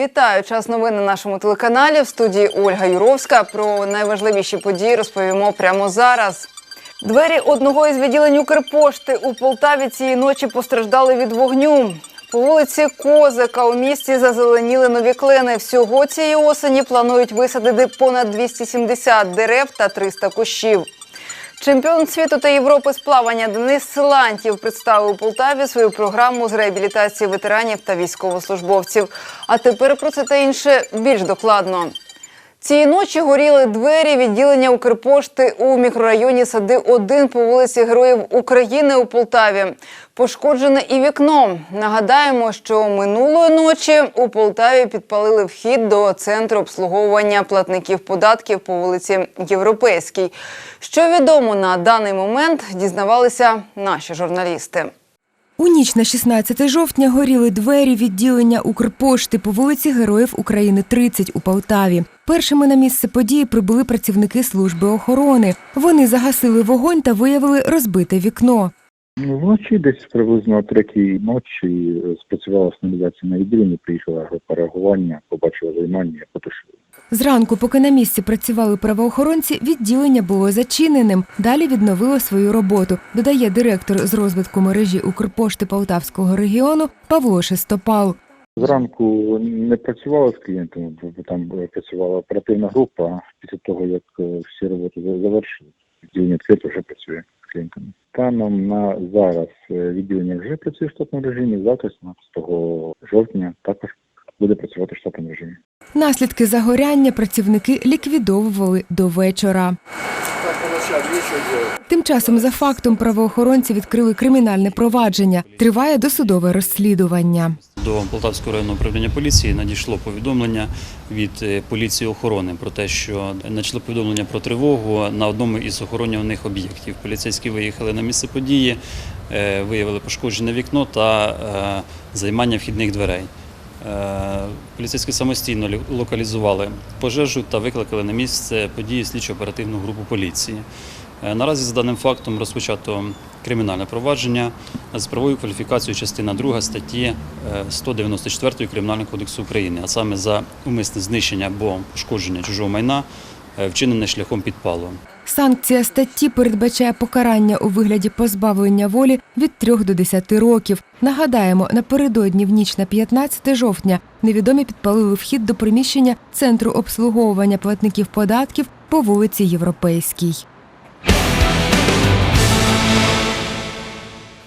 Вітаю! Час новин на нашому телеканалі. В студії Ольга Юровська. Про найважливіші події розповімо прямо зараз. Двері одного із відділень Укрпошти у Полтаві цієї ночі постраждали від вогню. По вулиці Козика у місті зазеленіли нові клени. Всього цієї осені планують висадити понад 270 дерев та 300 кущів. Чемпіон світу та Європи з плавання Денис Силантів представив у Полтаві свою програму з реабілітації ветеранів та військовослужбовців. А тепер про це та інше більш докладно. Цієї ночі горіли двері відділення Укрпошти у мікрорайоні Сади 1 по вулиці Героїв України у Полтаві. Пошкоджене і вікно. Нагадаємо, що минулої ночі у Полтаві підпалили вхід до центру обслуговування платників податків по вулиці Європейській. Що відомо на даний момент, дізнавалися наші журналісти. У ніч на 16 жовтня горіли двері відділення Укрпошти по вулиці Героїв України 30 у Полтаві. Першими на місце події прибули працівники служби охорони. Вони загасили вогонь та виявили розбите вікно. Вночі десь приблизно о третій ночі е, спрацювала сигналізація на відділенні, приїхала група реагування, побачила займання, потушили. Зранку, поки на місці працювали правоохоронці, відділення було зачиненим. Далі відновило свою роботу, додає директор з розвитку мережі Укрпошти Полтавського регіону Павло Шестопал. Зранку не працювала з клієнтами, бо там працювала оперативна група. Після того, як е, всі роботи завершили, відділення відкрито вже працює з клієнтами. Станом на зараз е, відділення вже працює в штатному режимі. Завтра, 17 жовтня, також буде працювати в штатному режимі. Наслідки загоряння працівники ліквідовували до вечора. Тим часом за фактом правоохоронці відкрили кримінальне провадження. Триває досудове розслідування. До Полтавського районного управління поліції надійшло повідомлення від е, поліції охорони про те, що надійшло повідомлення про тривогу на одному із охоронюваних об'єктів. Поліцейські виїхали на місце події, е, виявили пошкоджене вікно та е, займання вхідних дверей. Е, Поліцейські самостійно локалізували пожежу та викликали на місце події слідчо-оперативну групу поліції. Е, Наразі за даним фактом розпочато кримінальне провадження з правовою кваліфікацією частина 2 статті е, 194 Кримінального кодексу України, а саме за умисне знищення або пошкодження чужого майна, е, вчинене шляхом підпалу. Санкція статті передбачає покарання у вигляді позбавлення волі від 3 до 10 років. Нагадаємо, напередодні в ніч на 15 жовтня невідомі підпалили вхід до приміщення центру обслуговування платників податків по вулиці Європейській.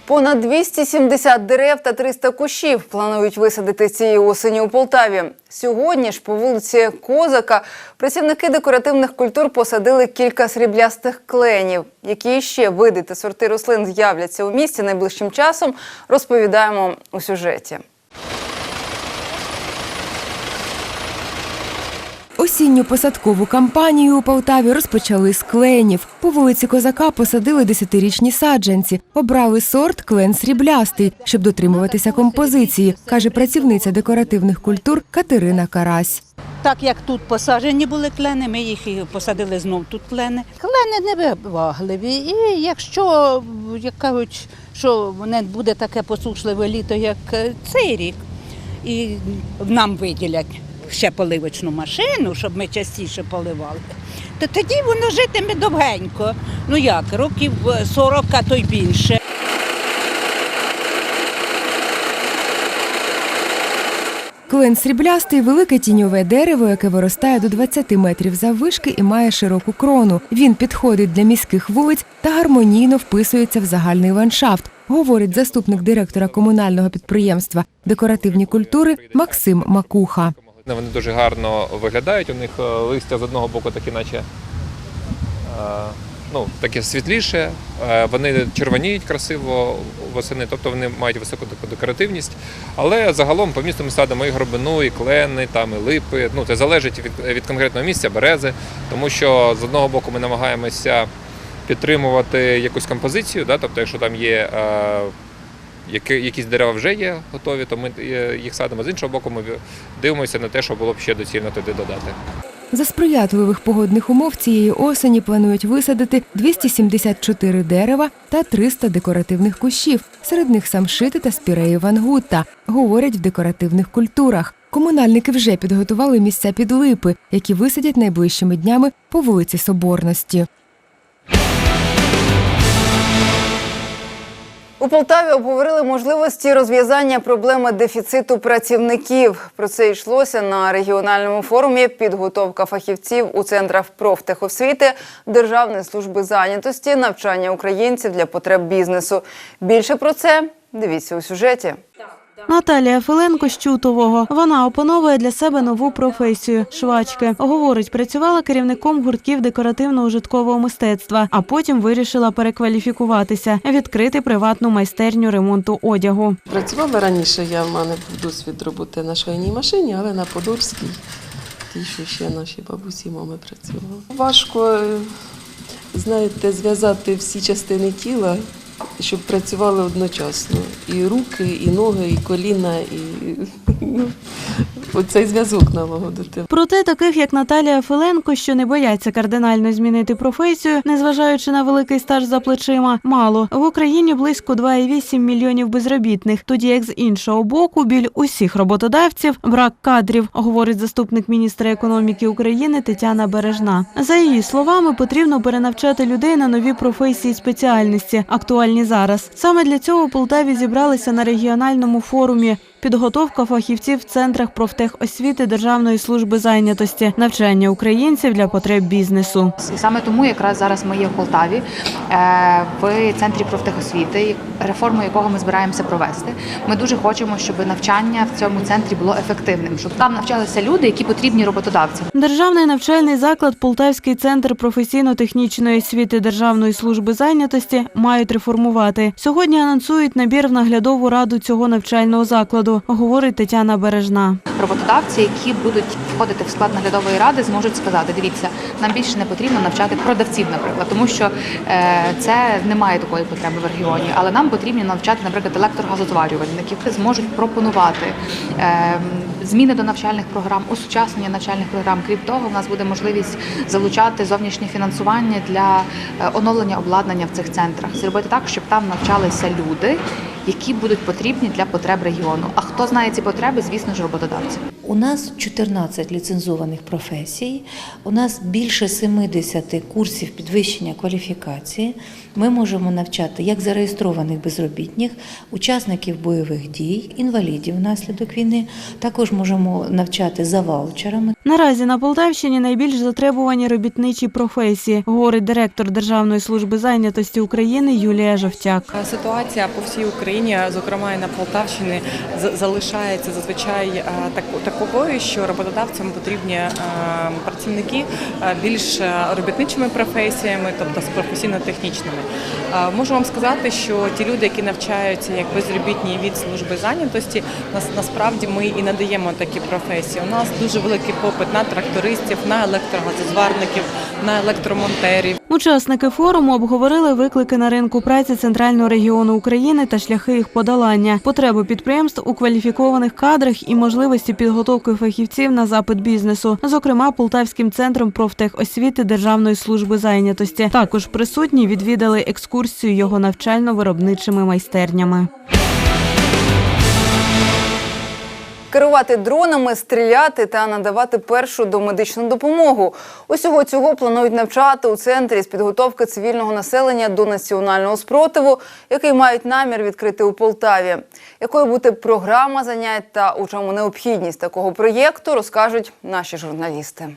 Понад 270 дерев та 300 кущів планують висадити цієї осені у Полтаві. Сьогодні ж по вулиці Козака працівники декоративних культур посадили кілька сріблястих кленів. Які ще види та сорти рослин з'являться у місті найближчим часом, розповідаємо у сюжеті. Осінню посадкову кампанію у Полтаві розпочали з кленів. По вулиці Козака посадили десятирічні саджанці. Обрали сорт клен сріблястий, щоб дотримуватися композиції, каже працівниця декоративних культур Катерина Карась. Так як тут посаджені були клени, ми їх і посадили знов тут клени. Клени невибагливі. І якщо як кажуть, що не буде таке посушливе літо, як е, цей рік, і нам виділять ще поливочну машину, щоб ми частіше поливали, то тоді воно житиме довгенько. Ну як, років е, 40, а то й більше. Клен сріблястий велике тіньове дерево, яке виростає до 20 метрів заввишки і має широку крону. Він підходить для міських вулиць та гармонійно вписується в загальний ландшафт, говорить заступник директора комунального підприємства декоративні культури Максим Макуха. Вони дуже гарно виглядають. У них е, листя з одного боку такі, наче е, ну, таке світліше, е, вони червоніють красиво восени, тобто вони мають високу таку декоративність. Але загалом по місту ми садимо і гробину, і клени, там, і липи. Ну, це залежить від, від конкретного місця, берези, тому що з одного боку ми намагаємося підтримувати якусь композицію, да, тобто, якщо там є. Які, якісь дерева вже є готові, то ми е, їх садимо. З іншого боку, ми дивимося на те, що було б ще доцільно туди додати. За сприятливих погодних умов цієї осені планують висадити 274 дерева та 300 декоративних кущів. Серед них самшити та спіреї вангута, говорять в декоративних культурах. Комунальники вже підготували місця під липи, які висадять найближчими днями по вулиці Соборності. У Полтаві обговорили можливості розв'язання проблеми дефіциту працівників. Про це йшлося на регіональному форумі підготовка фахівців у центрах профтехосвіти, Державної служби зайнятості, навчання українців для потреб бізнесу. Більше про це дивіться у сюжеті. Наталія Филенко з Чутового. Вона опановує для себе нову професію швачки. Говорить, працювала керівником гуртків декоративно-ужиткового мистецтва, а потім вирішила перекваліфікуватися, відкрити приватну майстерню ремонту одягу. Працювала раніше, я в мене був досвід роботи на швейній машині, але на Подольській, ті, що ще наші бабусі, мами працювали. Важко, е, знаєте, зв'язати всі частини тіла, щоб працювали одночасно. І руки, і ноги, і коліна, і ну, оцей зв'язок налагодити. Проте таких, як Наталія Филенко, що не бояться кардинально змінити професію, незважаючи на великий стаж за плечима, мало. В Україні близько 2,8 мільйонів безробітних, тоді як з іншого боку, біль усіх роботодавців брак кадрів, говорить заступник міністра економіки України Тетяна Бережна. За її словами, потрібно перенавчати людей на нові професії і спеціальності, актуальні зараз. Саме для цього у Полтаві зібралися на регіональному форумі. Підготовка фахівців в центрах профтехосвіти Державної служби зайнятості, навчання українців для потреб бізнесу. Саме тому якраз зараз ми є в Полтаві е, в центрі профтехосвіти, реформу якого ми збираємося провести. Ми дуже хочемо, щоб навчання в цьому центрі було ефективним, щоб там навчалися люди, які потрібні роботодавцям. Державний навчальний заклад Полтавський центр професійно-технічної освіти Державної служби зайнятості мають реформувати. Сьогодні анонсують набір в наглядову раду цього навчального закладу, говорить Тетяна Бережна. Роботодавці, які будуть входити в склад наглядової ради, зможуть сказати: дивіться, нам більше не потрібно навчати продавців, наприклад, тому що е, це немає такої потреби в регіоні. Але нам потрібно навчати, наприклад, електрогазозварювальників, які зможуть пропонувати е, зміни до навчальних програм, осучаснення навчальних програм. Крім того, в нас буде можливість залучати зовнішнє фінансування для е, оновлення обладнання в цих центрах, зробити так, щоб там навчалися люди, які будуть потрібні для потреб регіону. А хто знає ці потреби, звісно ж, роботодавці. У нас 14 ліцензованих професій, у нас більше 70 курсів підвищення кваліфікації. Ми можемо навчати як зареєстрованих безробітних, учасників бойових дій, інвалідів внаслідок війни. Також можемо навчати за ваучерами. Наразі на Полтавщині найбільш затребувані робітничі професії, говорить директор Державної служби зайнятості України Юлія Жовтяк. Ситуація по всій Україні, зокрема і на Полтавщині, з- залишається зазвичай е, так- таковою, що роботодавцям потрібні е, працівники е, більш е, робітничими професіями, тобто з професійно-технічними. Можу вам сказати, що ті люди, які навчаються як безробітні від служби зайнятості, нас насправді ми і надаємо такі професії. У нас дуже великий попит на трактористів, на електрогазозварників, на електромонтерів. Учасники форуму обговорили виклики на ринку праці центрального регіону України та шляхи їх подолання, потреби підприємств у кваліфікованих кадрах і можливості підготовки фахівців на запит бізнесу, зокрема Полтавським центром профтехосвіти Державної служби зайнятості. Також присутні відвідали екскурсію його навчально-виробничими майстернями. Керувати дронами, стріляти та надавати першу домедичну допомогу. Усього цього планують навчати у центрі з підготовки цивільного населення до національного спротиву, який мають намір відкрити у Полтаві. Якою буде програма занять та у чому необхідність такого проєкту, розкажуть наші журналісти.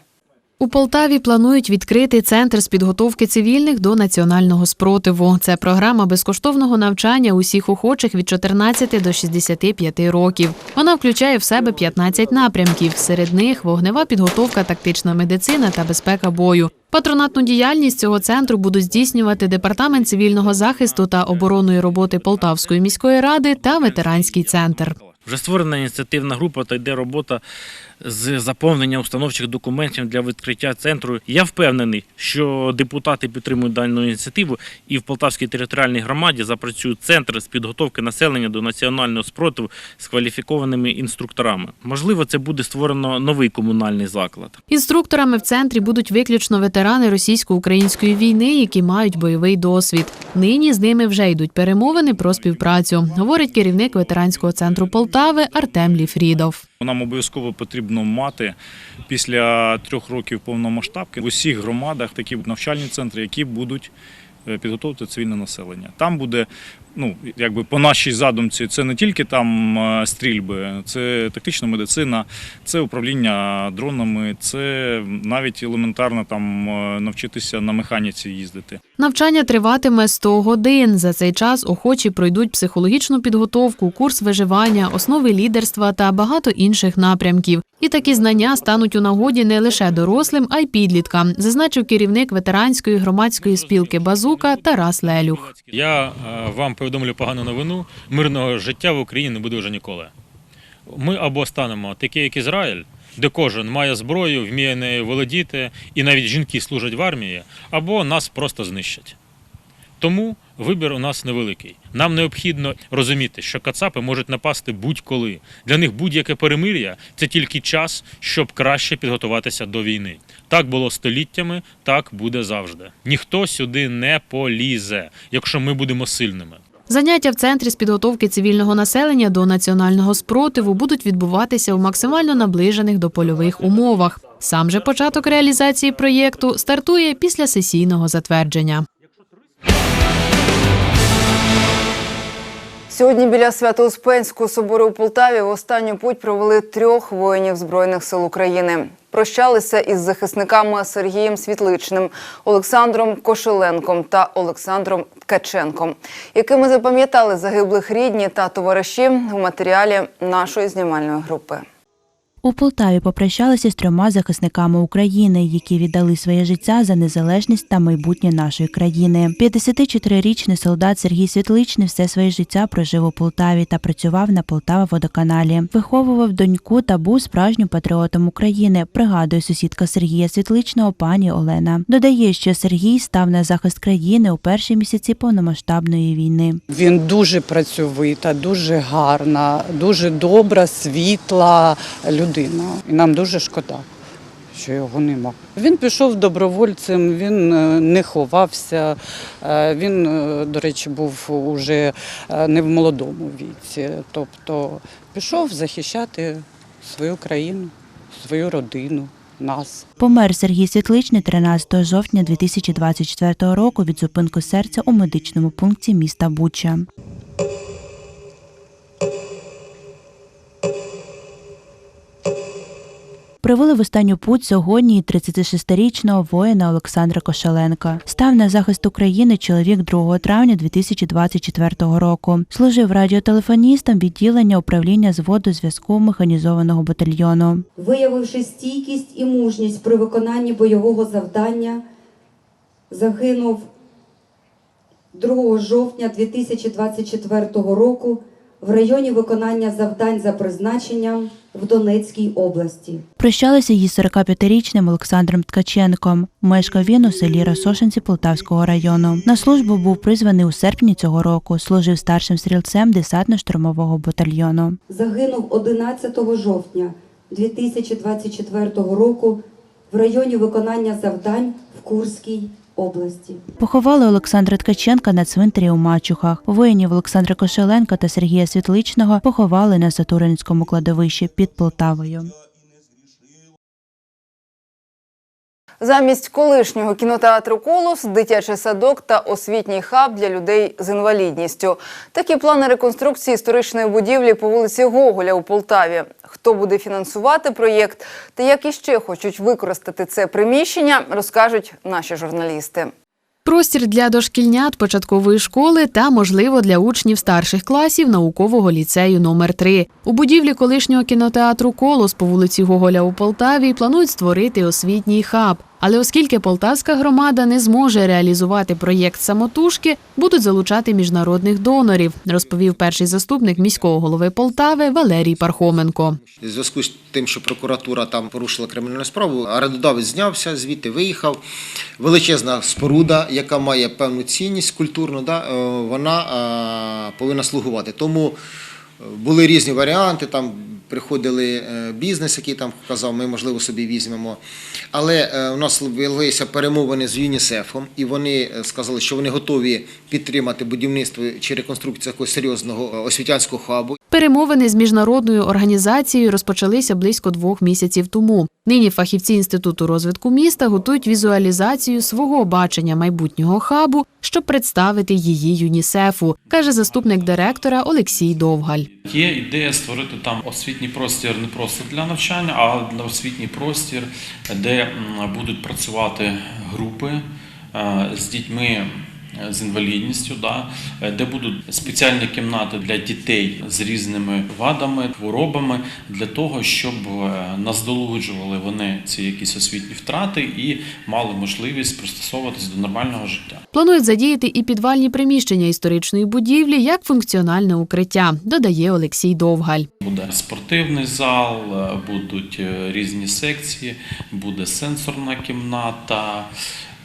У Полтаві планують відкрити центр з підготовки цивільних до національного спротиву. Це програма безкоштовного навчання усіх охочих від 14 до 65 років. Вона включає в себе 15 напрямків. Серед них вогнева підготовка, тактична медицина та безпека бою. Патронатну діяльність цього центру будуть здійснювати департамент цивільного захисту та оборонної роботи Полтавської міської ради та ветеранський центр. Вже створена ініціативна група та йде робота з заповнення установчих документів для відкриття центру. Я впевнений, що депутати підтримують дану ініціативу і в Полтавській територіальній громаді запрацюють центри з підготовки населення до національного спротиву з кваліфікованими інструкторами. Можливо, це буде створено новий комунальний заклад. Інструкторами в центрі будуть виключно ветерани російсько-української війни, які мають бойовий досвід. Нині з ними вже йдуть перемовини про співпрацю, говорить керівник ветеранського центру Полтави Артем Ліфрідов. Нам обов'язково потрібно мати після трьох років повномасштабки в усіх громадах такі навчальні центри, які будуть е, підготовити цивільне населення. Там буде, ну якби по нашій задумці, це не тільки там е, стрільби, це тактична медицина, це управління дронами, це навіть елементарно там е, навчитися на механіці їздити. Навчання триватиме 100 годин. За цей час охочі пройдуть психологічну підготовку, курс виживання, основи лідерства та багато інших напрямків. І такі знання стануть у нагоді не лише дорослим, а й підліткам, зазначив керівник ветеранської громадської спілки Базука Тарас Лелюх. Я е, вам повідомлю погану новину. Мирного життя в Україні не буде вже ніколи. Ми або станемо такі, як Ізраїль, де кожен має зброю, вміє нею володіти, і навіть жінки служать в армії, або нас просто знищать. Тому вибір у нас невеликий. Нам необхідно розуміти, що кацапи можуть напасти будь-коли. Для них будь-яке перемир'я це тільки час, щоб краще підготуватися до війни. Так було століттями, так буде завжди. Ніхто сюди не полізе, якщо ми будемо сильними. Заняття в центрі з підготовки цивільного населення до національного спротиву будуть відбуватися у максимально наближених до польових умовах. Сам же початок реалізації проєкту стартує після сесійного затвердження. Сьогодні біля Свято-Успенського собору у Полтаві в останню путь провели трьох воїнів Збройних сил України. Прощалися із захисниками Сергієм Світличним, Олександром Кошеленком та Олександром Ткаченком, якими запам'ятали загиблих рідні та товариші у матеріалі нашої знімальної групи. У Полтаві попрощалися з трьома захисниками України, які віддали своє життя за незалежність та майбутнє нашої країни. 54-річний солдат Сергій Світличний все своє життя прожив у Полтаві та працював на Полтава водоканалі. Виховував доньку та був справжнім патріотом України. Пригадує сусідка Сергія Світличного пані Олена. Додає, що Сергій став на захист країни у перші місяці повномасштабної війни. Він дуже працьовита, дуже гарна, дуже добра, світла людина. І нам дуже шкода, що його нема. Він пішов добровольцем, він е, не ховався. е, Він, е, до речі, був уже не в молодому віці. Тобто пішов захищати свою країну, свою родину, нас. Помер Сергій Світличний 13 жовтня 2024 року від зупинку серця у медичному пункті міста Буча. Привели в останню путь сьогодні 36-річного воїна Олександра Кошеленка. Став на захист України чоловік 2 травня 2024 року. Служив радіотелефоністом відділення управління зводу зв'язку механізованого батальйону. виявивши стійкість і мужність при виконанні бойового завдання, загинув 2 жовтня 2024 року в районі виконання завдань за призначенням в Донецькій області. Прощалися із 45-річним Олександром Ткаченком. Мешкав він у селі Росошинці Полтавського району. На службу був призваний у серпні цього року. Служив старшим стрільцем десантно-штурмового батальйону. Загинув 11 жовтня 2024 року в районі виконання завдань в Курській області. Поховали Олександра Ткаченка на цвинтарі у Мачухах. Воїнів Олександра Кошеленка та Сергія Світличного поховали на Сатуринському кладовищі під Полтавою. Замість колишнього кінотеатру Колос, дитячий садок та освітній хаб для людей з інвалідністю. Такі плани реконструкції історичної будівлі по вулиці Гоголя у Полтаві. Хто буде фінансувати проєкт та як іще хочуть використати це приміщення, розкажуть наші журналісти. Простір для дошкільнят початкової школи та, можливо, для учнів старших класів наукового ліцею номер 3 У будівлі колишнього кінотеатру Колос по вулиці Гоголя у Полтаві планують створити освітній хаб. Але оскільки полтавська громада не зможе реалізувати проєкт самотужки, будуть залучати міжнародних донорів, розповів перший заступник міського голови Полтави Валерій Пархоменко. У зв'язку з тим, що прокуратура там порушила кримінальну справу, орендодавець знявся, звідти виїхав. Величезна споруда, яка має певну цінність культурну, да, е, вона е, повинна слугувати. Тому е, були різні варіанти. Там приходили е, бізнес, який там казав, ми можливо собі візьмемо. Але е, у нас велися перемовини з ЮНІСЕФом, і вони е, сказали, що вони готові підтримати будівництво чи реконструкцію якогось серйозного освітянського хабу. Перемовини з міжнародною організацією розпочалися близько двох місяців тому. Нині фахівці інституту розвитку міста готують візуалізацію свого бачення майбутнього хабу, щоб представити її ЮНІСЕФу, каже заступник директора Олексій Довгаль. Є ідея створити там освітній простір не просто для навчання, а для освітній простір, де будуть працювати групи е, з дітьми з інвалідністю, да, е, де будуть спеціальні кімнати для дітей з різними вадами, хворобами, для того, щоб е, наздолуджували вони ці якісь освітні втрати і мали можливість пристосовуватись до нормального життя. Планують задіяти і підвальні приміщення історичної будівлі як функціональне укриття, додає Олексій Довгаль. Буде спортивний зал, е, будуть е, різні секції, буде сенсорна кімната, е,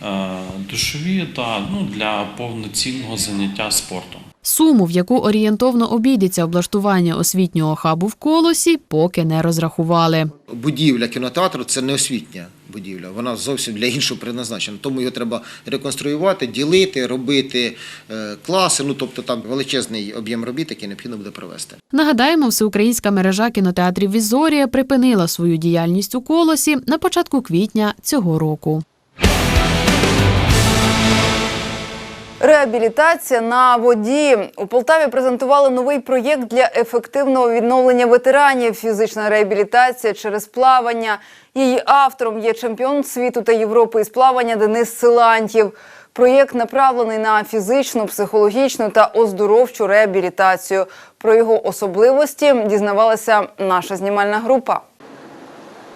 душові та ну, для повноцінного заняття спортом. Суму, в яку орієнтовно обійдеться облаштування освітнього хабу в колосі, поки не розрахували. Будівля кінотеатру це не освітня будівля, вона зовсім для іншого предназначена. Тому його треба реконструювати, ділити, робити е, класи. Ну тобто там величезний об'єм робіт, який необхідно буде провести. Нагадаємо, всеукраїнська мережа кінотеатрів Візорія припинила свою діяльність у колосі на початку квітня цього року. Реабілітація на воді у Полтаві презентували новий проєкт для ефективного відновлення ветеранів. Фізична реабілітація через плавання. Її автором є чемпіон світу та Європи із плавання Денис Силантьєв. Проєкт направлений на фізичну, психологічну та оздоровчу реабілітацію. Про його особливості дізнавалася наша знімальна група.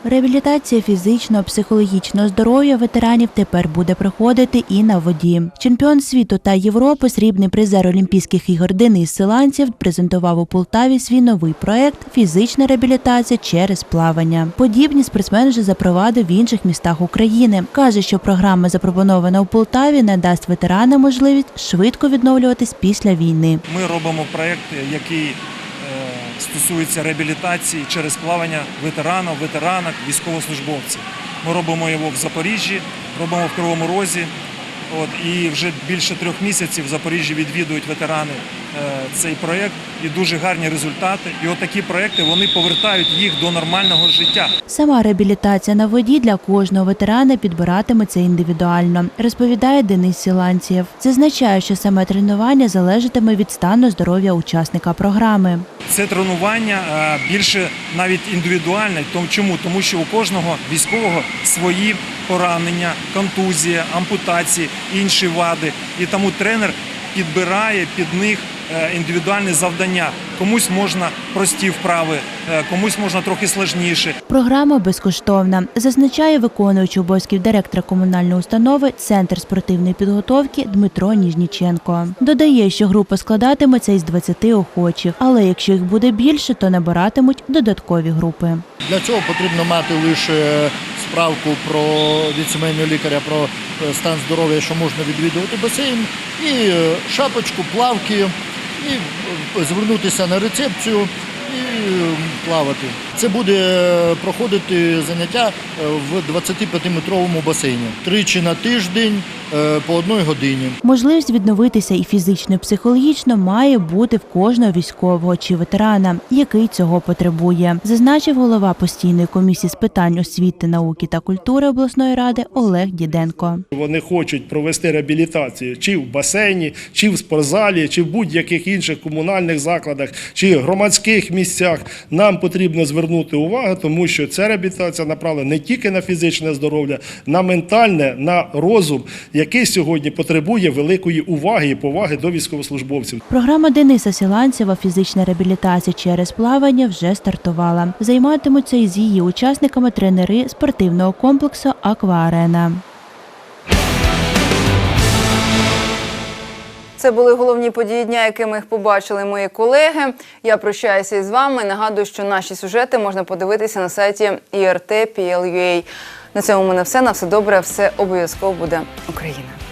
Реабілітація фізичного, психологічного здоров'я ветеранів тепер буде проходити і на воді. Чемпіон світу та Європи, срібний призер Олімпійських ігор Денис Силанців презентував у Полтаві свій новий проект Фізична реабілітація через плавання. Подібні спортсмен вже запровадив в інших містах України. каже, що програма, запропонована у Полтаві, надасть ветеранам можливість швидко відновлюватись після війни. Ми робимо проєкт, який стосується реабілітації через плавання ветеранів, ветеранок, військовослужбовців. Ми робимо його в Запоріжжі, робимо в Кривому Розі. От, і вже більше трьох місяців в Запоріжжі відвідують ветерани цей проєкт і дуже гарні результати. І от такі проєкти вони повертають їх до нормального життя. Сама реабілітація на воді для кожного ветерана підбиратиметься індивідуально, розповідає Денис Сіланцієв. Зазначає, що саме тренування залежатиме від стану здоров'я учасника програми. Це тренування е, більше навіть індивідуальне. Тому чому? Тому що у кожного військового свої поранення, контузія, ампутації, інші вади. І тому тренер підбирає під них е, індивідуальне завдання. Комусь можна прості вправи, комусь можна трохи сложніше. Програма безкоштовна, зазначає виконуючий обов'язків директора комунальної установи Центр спортивної підготовки Дмитро Ніжніченко. Додає, що група складатиметься із 20 охочих, але якщо їх буде більше, то набиратимуть додаткові групи. Для цього потрібно мати лише справку про від сімейного лікаря про е, стан здоров'я, що можна відвідувати басейн, і е, шапочку, плавки, і е, звернутися на рецепцію плавати. Це буде е, проходити заняття е, в 25-метровому басейні тричі на тиждень по одній годині. Можливість відновитися і фізично, і психологічно має бути в кожного військового чи ветерана, який цього потребує, зазначив голова постійної комісії з питань освіти, науки та культури обласної ради Олег Діденко. Вони хочуть провести реабілітацію чи в басейні, чи в спортзалі, чи в будь-яких інших комунальних закладах, чи громадських місцях. Нам потрібно звернути увагу, тому що ця реабілітація направлена не тільки на фізичне здоров'я, на ментальне, на розум, який сьогодні потребує великої уваги і поваги до військовослужбовців. Програма Дениса Сіланцева Фізична реабілітація через плавання вже стартувала. Займатимуться із її учасниками тренери спортивного комплексу Акваарена. Це були головні події дня, якими їх побачили мої колеги. Я прощаюся із вами. Нагадую, що наші сюжети можна подивитися на сайті IRT.PL.UA. На цьому в мене все. На все добре, все обов'язково буде Україна.